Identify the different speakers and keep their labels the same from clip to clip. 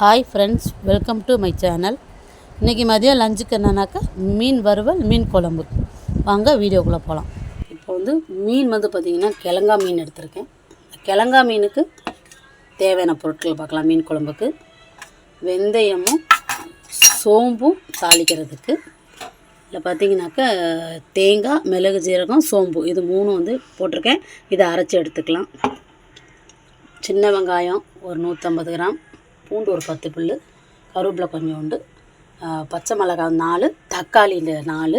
Speaker 1: Hi friends welcome to my channel இன்றைக்கி மதியம் லஞ்சுக்கு என்னன்னாக்கா மீன் வறுவல் மீன் குழம்பு. வாங்க வீடியோக்குள்ளே போகலாம் இப்போ வந்து மீன் வந்து பார்த்திங்கன்னா கிழங்கா மீன் எடுத்திருக்கேன். கிழங்கா மீனுக்கு தேவையான பொருட்கள் பார்க்கலாம் மீன் குழம்புக்கு. வெந்தயமும் சோம்பும் தாளிக்கிறதுக்கு. இல்லை பார்த்தீங்கன்னாக்கா தேங்காய் மிளகு ஜீரகம் சோம்பு இது மூணும் வந்து போட்டிருக்கேன். இதை அரைச்சி எடுத்துக்கலாம். சின்ன வெங்காயம் ஒரு நூற்றம்பது கிராம். பூண்டு ஒரு பத்து புல் கருவேப்பிலை கொஞ்சோண்டு உண்டு பச்சை மிளகாய் நாலு தக்காளி இந்த நாலு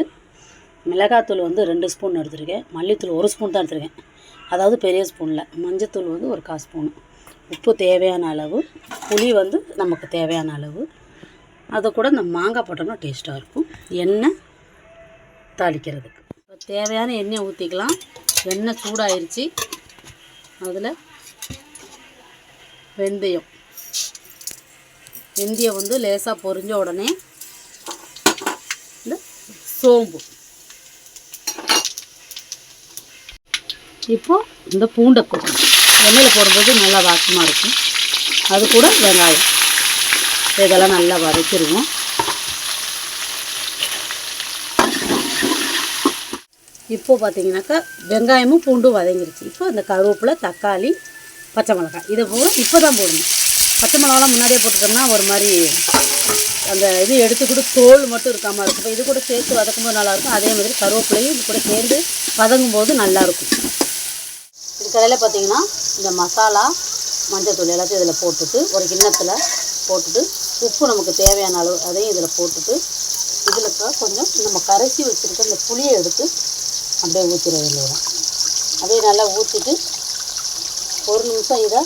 Speaker 1: மிளகாத்தூள் வந்து ரெண்டு ஸ்பூன் எடுத்திருக்கேன். மல்லித்தூள் ஒரு ஸ்பூன் தான் எடுத்திருக்கேன். அதாவது பெரிய ஸ்பூனில் மஞ்சத்தூள் வந்து ஒரு கால் ஸ்பூனு உப்பு தேவையான அளவு புளி வந்து நமக்கு தேவையான அளவு. அதை கூட இந்த மாங்காய் போட்டோம்னா டேஸ்ட்டாக இருக்கும். எண்ணெய் தாளிக்கிறதுக்கு இப்போ தேவையான எண்ணெய் ஊற்றிக்கலாம் எண்ணெய் சூடாயிருச்சு. அதில் வெந்தயம். வெந்தயம் வந்து லேசாக பொரிஞ்ச உடனே இந்த சோம்பு. இப்போ இந்த பூண்டை கொட்டணும் எண்ணெயில் போடும்போது நல்லா வாசமாக இருக்கும். அது கூட வெங்காயம். இதெல்லாம் நல்லா வதக்கிடுவோம். இப்போ பார்த்தீங்கன்னாக்கா வெங்காயமும் பூண்டும் வதங்கிருச்சு. இப்போ இந்த கருவேப்பிலை தக்காளி பச்சை மிளகாய். இதை பூரா இப்போ தான் போடணும். பச்சை மிளகாலாம் முன்னாடியே போட்டுட்டோம்னா ஒரு மாதிரி அந்த இது எடுத்துக்கூட தோல் மட்டும் இருக்காமல் இருக்கும். இப்போ இது கூட சேர்த்து வதக்கும்போது நல்லாயிருக்கும். அதே மாதிரி கருவேப்பிலையும் இது கூட சேர்ந்து வதங்கும் போது நல்லாயிருக்கும். இது கடையில் பார்த்தீங்கன்னா இந்த மசாலா மஞ்சத்தூள் எல்லாத்தையும் இதில் போட்டுட்டு ஒரு கிண்ணத்தில் போட்டுட்டு உப்பு நமக்கு தேவையான அளவு அதையும் இதில் போட்டுட்டு இதில் இப்போ கொஞ்சம் நம்ம கரைச்சி வச்சுருக்க இந்த புளியை எடுத்து அப்படியே ஊற்றிட வேண்டியதான் அப்படியே நல்லா ஊற்றிட்டு ஒரு நிமிஷம் இதை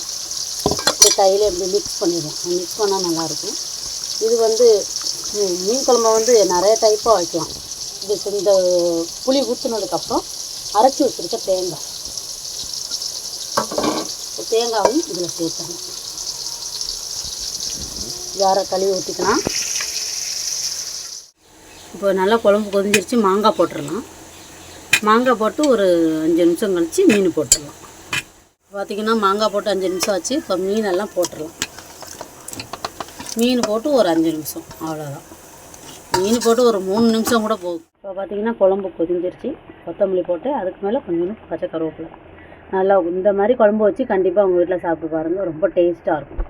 Speaker 1: இந்த கையில் இப்படி மிக்ஸ் பண்ணிடுவோம் மிக்ஸ் பண்ணால் நல்லாயிருக்கும். இது வந்து மீன் குழம்பு வந்து நிறைய டைப்பாக வைக்கலாம். இது இந்த புளி ஊற்றுனதுக்கப்புறம் அரைச்சி வச்சுருக்க தேங்காய். தேங்காயும் இதில் சேர்த்துடணும் ஜாரை கழுவி ஊற்றிக்கலாம் இப்போ நல்லா குழம்பு கொதிஞ்சிருச்சு மாங்காய் போட்டுடலாம். மாங்காய் போட்டு ஒரு அஞ்சு நிமிஷம் கழித்து மீன் போட்டுடலாம். பார்த்திங்கன்னா மாங்காய் போட்டு அஞ்சு நிமிஷம் ஆச்சு. இப்போ மீனெல்லாம் போட்டுடலாம் மீன் போட்டு ஒரு அஞ்சு நிமிஷம். அவ்வளோதான் மீன் போட்டு ஒரு மூணு நிமிஷம் கூட போகும் இப்போ பார்த்தீங்கன்னா குழம்பு கொதிஞ்சிருச்சு. கொத்தமல்லி போட்டு அதுக்கு மேலே கொஞ்சம் பச்சை கருவேப்பிலை. நல்லா இந்த மாதிரி குழம்பு வச்சு கண்டிப்பாக உங்கள் வீட்டில் சாப்பிட்டு பாருங்கள் ரொம்ப டேஸ்ட்டாக இருக்கும்.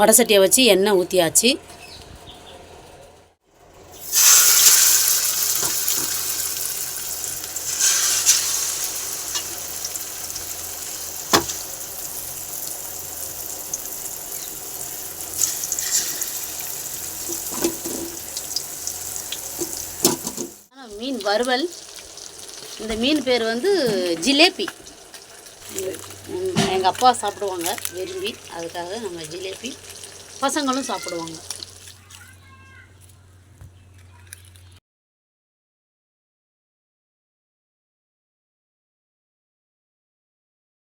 Speaker 1: வடை சட்டியை வச்சு எண்ணெய் ஊற்றியாச்சு மீன் வறுவல். இந்த மீன் பேர் வந்து ஜிலேபி. எங்கள் அப்பா சாப்பிடுவாங்க விரும்பி. அதுக்காக நம்ம ஜிலேபி. பசங்களும் சாப்பிடுவாங்க.